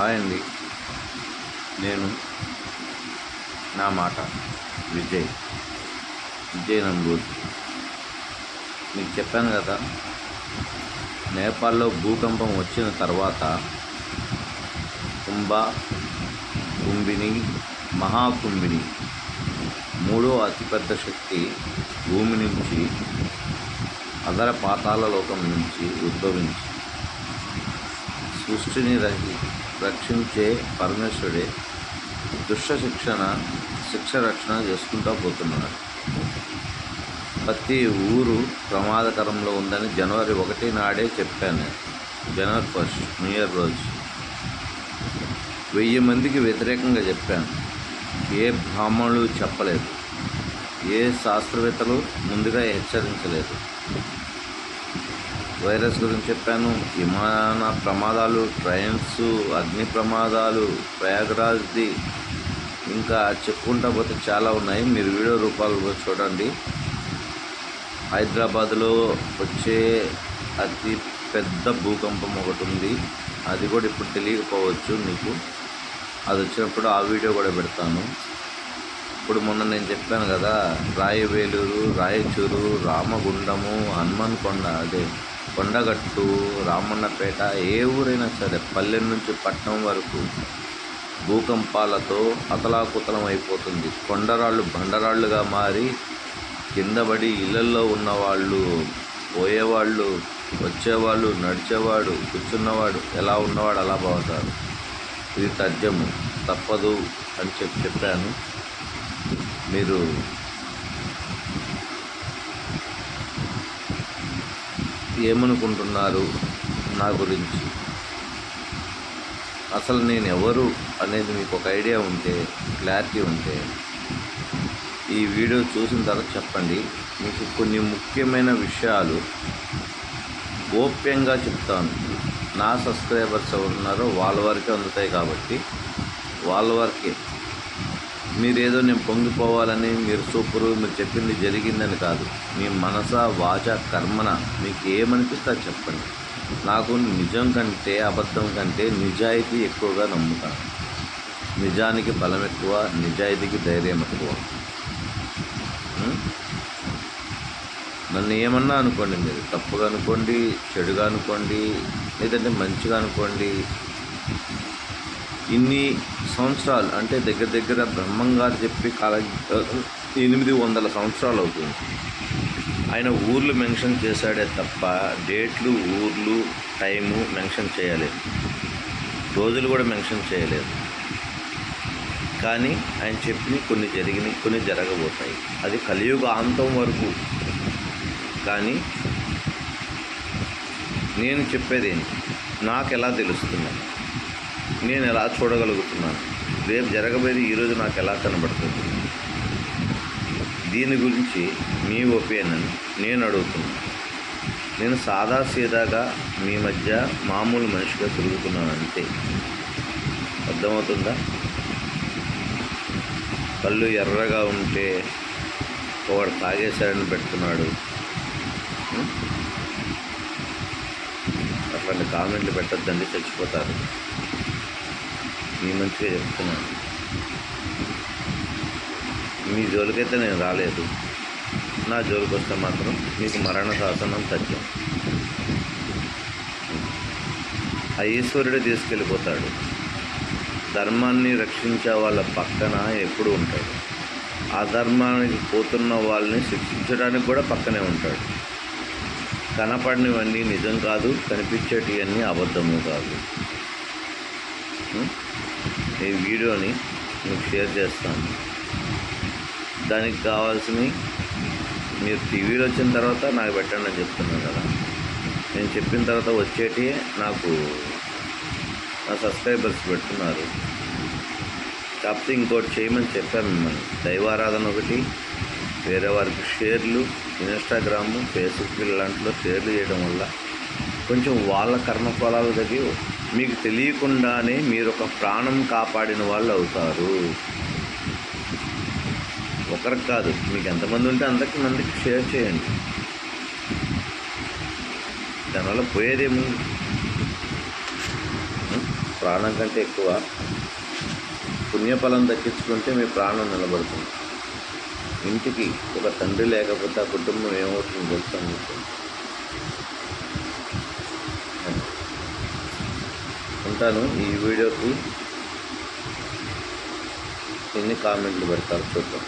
Hi అండి నేను నా మాట విజయ్. విజయ్ నంబూర్. మీకు చెప్పాను కదా నేపాల్లో భూకంపం వచ్చిన తర్వాత కుంభ కుంభిని మహాకుంభిని మూడో అతిపెద్ద శక్తి భూమి నుంచి అదర పాతాల లోకం నుంచి ఉద్భవించి సృష్టిని రహి రక్షించే పరమేశ్వరుడే దుష్ట శిక్షణ శిక్ష రక్షణ చేసుకుంటూ పోతున్నాడు. ప్రతి ఊరు ప్రమాదకరంలో ఉందని జనవరి ఒకటి నాడే చెప్పాను జనవరి ఫస్ట్ న్యూ ఇయర్ రోజు. వెయ్యి మందికి వ్యతిరేకంగా చెప్పాను. ఏ బ్రాహ్మణులు చెప్పలేదు. ఏ శాస్త్రవేత్తలు ముందుగా హెచ్చరించలేదు. వైరస్ గురించి చెప్పాను. విమాన ప్రమాదాలు ట్రైన్స్ అగ్ని ప్రమాదాలు ప్రయాగరాజ్ది ఇంకా చెప్పుకుంటా పోతే చాలా ఉన్నాయి. మీరు వీడియో రూపాలు చూడండి. హైదరాబాద్లో వచ్చే అతి పెద్ద భూకంపం ఒకటి ఉంది. అది కూడా ఇప్పుడు తెలియకపోవచ్చు మీకు. అది వచ్చినప్పుడు ఆ వీడియో కూడా పెడతాను. ఇప్పుడు మొన్న నేను చెప్పాను కదా రాయవేలూరు రాయచూరు రామగుండము హనుమాన్ కొండ అదే కొండగట్టు రామన్నపేట ఏ ఊరైనా సరే పల్లె నుంచి పట్టణం వరకు భూకంపాలతో అతలాకుతలం అయిపోతుంది. కొండరాళ్ళు బండరాళ్ళుగా మారి కిందబడి ఇళ్ళల్లో ఉన్నవాళ్ళు పోయేవాళ్ళు వచ్చేవాళ్ళు నడిచేవాడు కూర్చున్నవాడు ఎలా ఉన్నవాడు అలా బాగుతారు ఇది తథ్యము. తప్పదు అని చెప్పి చెప్పాను. మీరు ఏమనుకుంటున్నారు నా గురించి? అసలు నేను ఎవరు అనేది మీకు ఒక ఐడియా ఉంటే క్లారిటీ ఉంటే ఈ వీడియో చూసిన తర్వాత చెప్పండి. మీకు కొన్ని ముఖ్యమైన విషయాలు గోప్యంగా చెప్తాను. నా సబ్స్క్రైబర్స్ ఎవరు ఉన్నారో వాళ్ళ వరకే అందుతాయి కాబట్టి వాళ్ళ వరకే. మీరేదో నేను పొంగిపోవాలని మీరు సూపరు మీరు చెప్పింది జరిగిందని కాదు. మీ మనస వాచ కర్మన మీకు ఏమనిపిస్తా చెప్పండి. నాకు నిజం కంటే అబద్ధం కంటే నిజాయితీ ఎక్కువగా నమ్ముతాను. నిజానికి బలం ఎక్కువ నిజాయితీకి ధైర్యం ఎక్కువ. నన్ను ఏమన్నా అనుకోండి మీరు. తప్పుగా అనుకోండి చెడుగా అనుకోండి లేదంటే మంచిగా అనుకోండి ఇన్ని సంవత్సరాలు అంటే దగ్గర దగ్గర బ్రహ్మంగారు చెప్పి కాల ఎనిమిది వందల సంవత్సరాలు అవుతుంది. ఆయన ఊర్లు మెన్షన్ చేశాడే తప్ప డేట్లు ఊర్లు టైము మెన్షన్ చేయలేదు. రోజులు కూడా మెన్షన్ చేయలేదు. కానీ ఆయన చెప్పినవి కొన్ని జరిగినాయి కొన్ని జరగబోతాయి. అది కలియుగ అంతం వరకు. కానీ నేను చెప్పేది నాకు ఎలా తెలుస్తున్నాను నేను ఎలా చూడగలుగుతున్నాను? రేపు జరగబోయేది ఈరోజు నాకు ఎలా కనబడుతుంది? దీని గురించి మీ ఒపీనియన్ నేను అడుగుతున్నాను నేను సాదా సీదాగా మీ మధ్య మామూలు మనిషిగా తిరుగుతున్నాను అంతే. అర్థమవుతుందా? కళ్ళు ఎర్రగా ఉంటే వాడు తాగేశాడని పెడుతున్నాడు. అట్లాంటి కామెంట్లు పెట్టద్దండి చచ్చిపోతారు. మీ మంచిగా చెప్తున్నాను. మీ జోలికైతే నేను రాలేదు. నా జోలికి వస్తే మాత్రం మీకు మరణ శాసనం తథ్యం ఆ ఈశ్వరుడే తీసుకెళ్ళిపోతాడు. ధర్మాన్ని రక్షించే వాళ్ళ పక్కన ఎప్పుడు ఉంటాడు. అధర్మానికి పోతున్న వాళ్ళని శిక్షించడానికి కూడా పక్కనే ఉంటాడు. కనపడినవన్నీ నిజం కాదు కనిపించేటివన్నీ అబద్ధము కాదు. ఈ వీడియోని మీకు షేర్ చేస్తాను. దానికి కావాల్సినవి మీరు టీవీలో వచ్చిన తర్వాత నాకు పెట్టండి అని చెప్తున్నాను కదా. నేను చెప్పిన తర్వాత వచ్చేటి నాకు నా సబ్స్క్రైబర్స్ పెడుతున్నారు. కాకపోతే ఇంకోటి చేయమని చెప్పాను మిమ్మల్ని. దైవారాధన ఒకటి వేరే వారికి షేర్లు ఇన్స్టాగ్రాము ఫేస్బుక్ లాంటిలో షేర్లు చేయడం వల్ల కొంచెం వాళ్ళ కర్మఫలాలు తగ్గి మీకు తెలియకుండానే మీరు ఒక ప్రాణం కాపాడిన వాళ్ళు అవుతారు. ఒకరికి కాదు మీకు ఎంతమంది ఉంటే అందరికి మందికి షేర్ చేయండి. దానివల్ల పోయేదేమో ప్రాణం కంటే ఎక్కువ పుణ్యఫలం దక్కించుకుంటే మీ ప్రాణం నిలబడుతుంది. ఇంటికి ఒక తండ్రి లేకపోతే ఆ కుటుంబం ఏమవుతుంది తెలుస్తాను మీకు ఉంటాను ఈ వీడియోకి. ఎన్ని కామెంట్లు పెడతారు చూద్దాం.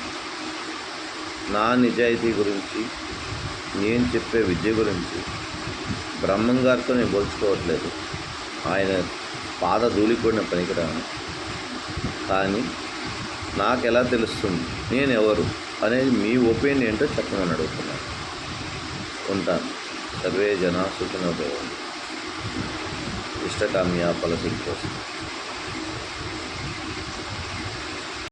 నా నిజాయితీ గురించి నేను చెప్పే విద్య గురించి బ్రహ్మం గారితో నేను పోల్చుకోవట్లేదు. ఆయన పాద ధూళిపడిన పనికిరాను. కానీ నాకు ఎలా తెలుస్తుంది? నేను ఎవరు? అనేది మీ ఒపీనియన్ ఏంటో చెప్పమని అడుగుతున్నాను. ఉంటాను. సర్వే జనా సుఖినో ఇష్టకామ్య ఫలసిద్ధి కోసం